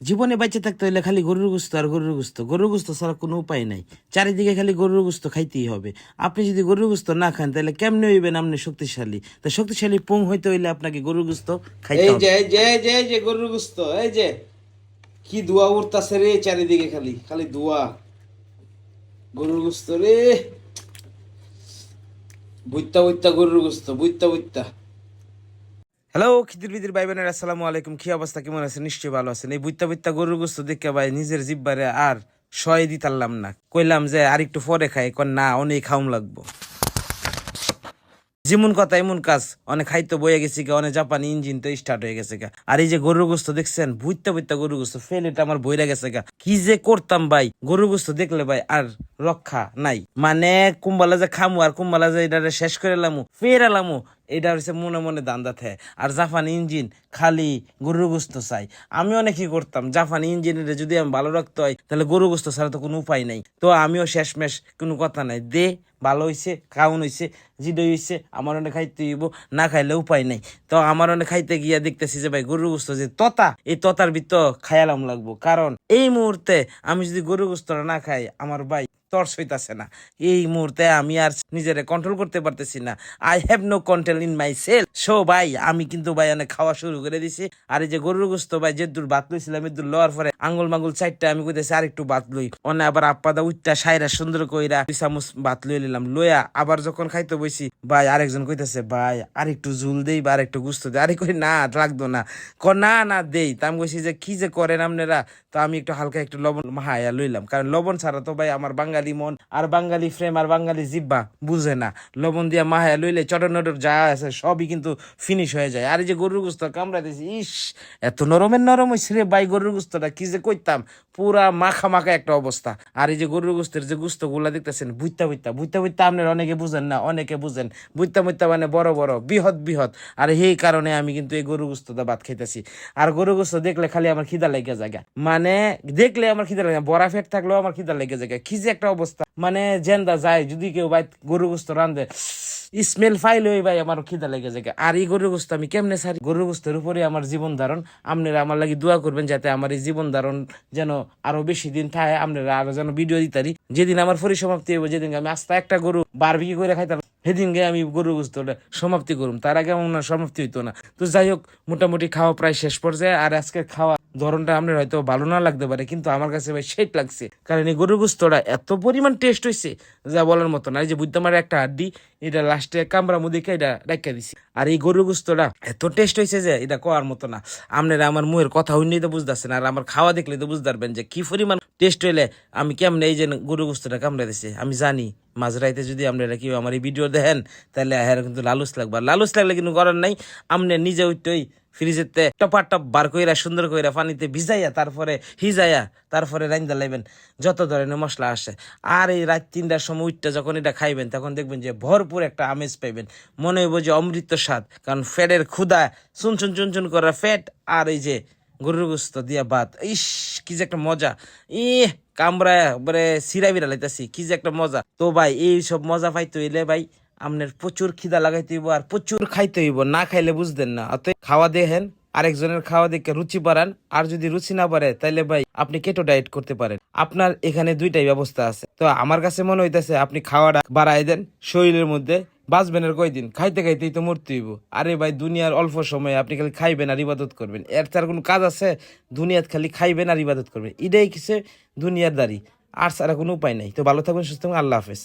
জীবনে বেঁচে থাকতে হলে খালি গরুর গুস্ত আর গরুর গুস্ত। গরুর গুস্ত ছাড়া কোনো উপায় নাই। চারিদিকে খালি গরুর গুস্ত খাইতেই হবে। আপনি যদি গরুর গুস্ত না খান তাহলে কেমনে হইবেন আপনি শক্তিশালী? তা শক্তিশালী পুং হইতে হইলে আপনাকে গরুর গুস্ত খাইতে এই যে এই যে এই যে এই যে গরুর গুস্ত এই যে কি দোয়া উঠতাছে রে চারিদিকে খালি খালি দোয়া। গরুর গুস্ত রে। বুইত্তা বুইত্তা গরুর গুস্ত বুইত্তা বুইত্তা। হ্যালো খিদির বিদির ভাই বোনের আসসালামু আলাইকুম। কি অবস্থা? কেমন আছেন? নিশ্চয়ই ভালো আছেন। এই বুইত্তা বুইত্তা গরুর গোস্ত দেখে ভাই নিজের জিব্বারে আর সয় দিতারলাম না। কইলাম যে আর একটু পরে খাই, কন না, অনেক খাউম লাগবো। যেমন কথা, এমন কাজ। অনেক খাইতো বয়ে গেছে গা, অনেক জাপানি ইঞ্জিন তো স্টার্ট হয়ে গেছে গা। আর এই যে গরুর গোস্ত দেখছেন, বুইত্তা বুইত্তা গরুর গোস্ত ফেলেটা আমার বইরা গেছে গা। কি যে করতাম ভাই, গরুর গোস্ত দেখলে ভাই আর রক্ষা নাই। মানে কুম্বালা যে খামু, আর কুম্বালা যে এটা শেষ করে লামু, ফের এলামু এটা হচ্ছে মনে মনে দান্দা থাকে আর জাপানি ইঞ্জিন খালি গরুর গোস্ত চাই। আমি অনেক কি করতাম জাপানি ইঞ্জিনের যদি আমি ভালো রাখতে হয়, তাহলে গরু গোস্ত ছাড়া তো কোনো উপায় নাই। তো আমিও শেষমেশ কোনো কথা নাই। দে, ভালো হইছে খাওয়ান হইছে জিডো হইছে, আমার অনেক খাইতে হইব, না খাইলে উপায় নাই। তো আমার অনেক খাইতে গিয়া দেখতেছি যে ভাই গরু গোস্ত যে ততা, এই ততার ভিতর খায়ালাম লাগবো। কারণ এই মুহূর্তে আমি যদি গরু গোস্তটা না খাই, আমার ভাই তর্স হইতাছে না। এই মুহূর্তে আমি আর নিজেরে কন্ট্রোল করতে পারতেছি না। I have no control in my cell so ভাই, আমি কিন্তু ভাই অনেক খাওয়া শুরু করে দিছি। আর এই যে গরুর গোস্ত ভাই, যে দূর ভাত লইছিলাম এ দূর লওয়ার পরে আঙ্গুল মাঙ্গুল চারটা আমি কইতেছি আর একটু ভাত লই। অনে আবার আপ্পাদা উচ্চা সাইরা সুন্দর কইরা দুই চামচ ভাত লই নিলাম। লইয়া আবার যখন খাইতে বইছি, ভাই আরেকজন কইতেছে, ভাই আর একটু ঝুল দেই বা আর একটু গুস্ত দেই। আরে কই, না, লাগতো না। ক না না, দেই। তা আমি কইছি যে, কি যে করেন আপনারা? তো আমি একটু হালকা একটু লবণ মাহায়া লইলাম। কারণ লবণ ছাড়া তো ভাই আমার বাঙালি মন আর বাঙালি ফ্রেম আর বাঙালি জিব্বা বুঝে না। লবণ দিয়া মাহায়া লইলে চটর নটর যা আছে সবই কিন্তু ফিনিশ হয়ে যায়। আর এই যে গরুর গুস্ত কামড়া দিয়েছি ইস, এত নরমের নরম হয়েছে রে ভাই গরুর গুস্তটা, কি যে কইতাম, পুরা মাখা মাখা একটা অবস্থা। আর এই যে গরুর গুস্তের যে গুস্তগুলা দেখতেছেন বুইতা বুইতা বুইতা বুইতা আপনার অনেকে বুঝেন না, অনেকে বুঝেন। বুইতা বুইতা মানে বড় বড়, বৃহৎ বৃহৎ। আর এই কারণে আমি কিন্তু এই গরু গুস্তটা ভাত খাইতেছি। আর গরু গুস্ত দেখলে খালি আমার খিদা লেগে জায়গা। মানে দেখলে আমার খিদা লাগে, বড়া ফেট থাকলেও আমার খিদা লেগে জায়গা। কি যে একটা অবস্থা। মানে জেন্দা যায়, যদি কেউ ভাই গরু গুস্ত রান্ধে স্মেল ফাইল হয়ে ভাই আমার খিদা লেগে যায়। আর এই গরু গোস্ত আমি কেমনে সারি? গরু গোস্তের উপরে আমার জীবন ধারণ, আপনারা আমার লাগে দোয়া করবেন যাতে আমার এই জীবন ধারণ যেন আরও বেশি দিন থাকে, আপনারা আরও যেন ভিডিও দিতারি। যেদিন আমার পরিসমাপ্তি হইব যেদিন আমি আস্তে একটা গরু বারবিকি করে খাইতাম। সেদিন গিয়ে আমি গরু গোস্তটা সমাপ্তি করুম। তার আগে আমার সমাপ্তি হইতো না। তো যাই হোক মোটামুটি খাওয়া প্রায় শেষ পর্যায়ে, আর আজকে খাওয়া ধরনটা আপনার হয়তো ভালো না লাগতে পারে, কিন্তু আমার কাছে ভাই সেট লাগছে। কারণ এই গরুর গোস্তটা এত পরিমাণ টেস্ট হয়েছে যা বলার মতো না এই যে বুদ্ধমার একটা হাড্ডি, এটা লাস্টে কামড়া মুদিকে এটা রাখা দিছি। আর এই গরুর গোস্তটা এত টেস্ট হয়েছে যে এটা কোয়ার মতো না। আপনারা আমার মুহের কথা হইলেই তো বুঝতেছেন, আর আমার খাওয়া দেখলে তো বুঝতে পারবেন যে কি পরিমাণ টেস্ট হইলে আমি কেমন এই যে গরু গোস্তটা কামড়া দিছে। আমি জানি, মাঝরাইতে যদি আপনারা কেউ আমার এই ভিডিও দেখেন, তাহলে হ্যাঁ কিন্তু লালুস লাগবে। লালুস লাগলে কিন্তু করার নাই আপনি নিজে ওইটাই ফ্রিজেতে টপা টপ বার কইরা, সুন্দর কইরা পানিতে ভিজাইয়া, তারপরে হিজাইয়া তারপরে রাইন্দা লাইবেন, যত ধরনের মশলা আসে। আর এই রাত তিনটার সময় উঠটা যখন এটা খাইবেন, তখন দেখবেন যে ভরপুর একটা আমেজ পাইবেন। মনে হইব যে অমৃত স্বাদ, কারণ ফ্যাটের ক্ষুদা চুন চুন চুন চুন করা ফ্যাট আর এই যে গরুর গোস্ত দিয়া ভাত, ইস, কি যে একটা মজা। ই কামড়ায় বলে সিরা বিরা লাইতাছি কি যে একটা মজা। তো ভাই, এই সব মজা পাইতে হইলে ভাই আপনার প্রচুর খিদা লাগাইতে হইব আর প্রচুর খাইতে হইব, না খাইলে বুঝতেন না। অতএব খাওয়া দেখেন আরেকজনের খাওয়া দেখে রুচি বাড়ান, আর যদি রুচি না পারে তাহলে ভাই আপনি কেটো ডায়েট করতে পারেন। আপনার এখানে দুইটাই ব্যবস্থা আছে। তো আমার কাছে মনে হইতেছে, আপনি খাওয়াটা বাড়াই দেন, শরীরের মধ্যে বাঁচবেন আর কয়দিন? খাইতে খাইতেই তো মরতে হইব। আরে ভাই, দুনিয়ার অল্প সময়ে আপনি খালি খাইবেন আর ইবাদত করবেন। এর তার কোনো কাজ আছে? দুনিয়াত খালি খাইবেন আর ইবাদত করবেন। এটাই কিসে? দুনিয়ার দাড়ি। আর ছাড়া কোনো উপায় নাই। তো ভালো থাকবেন, সুস্থ আল্লাহ হাফেজ।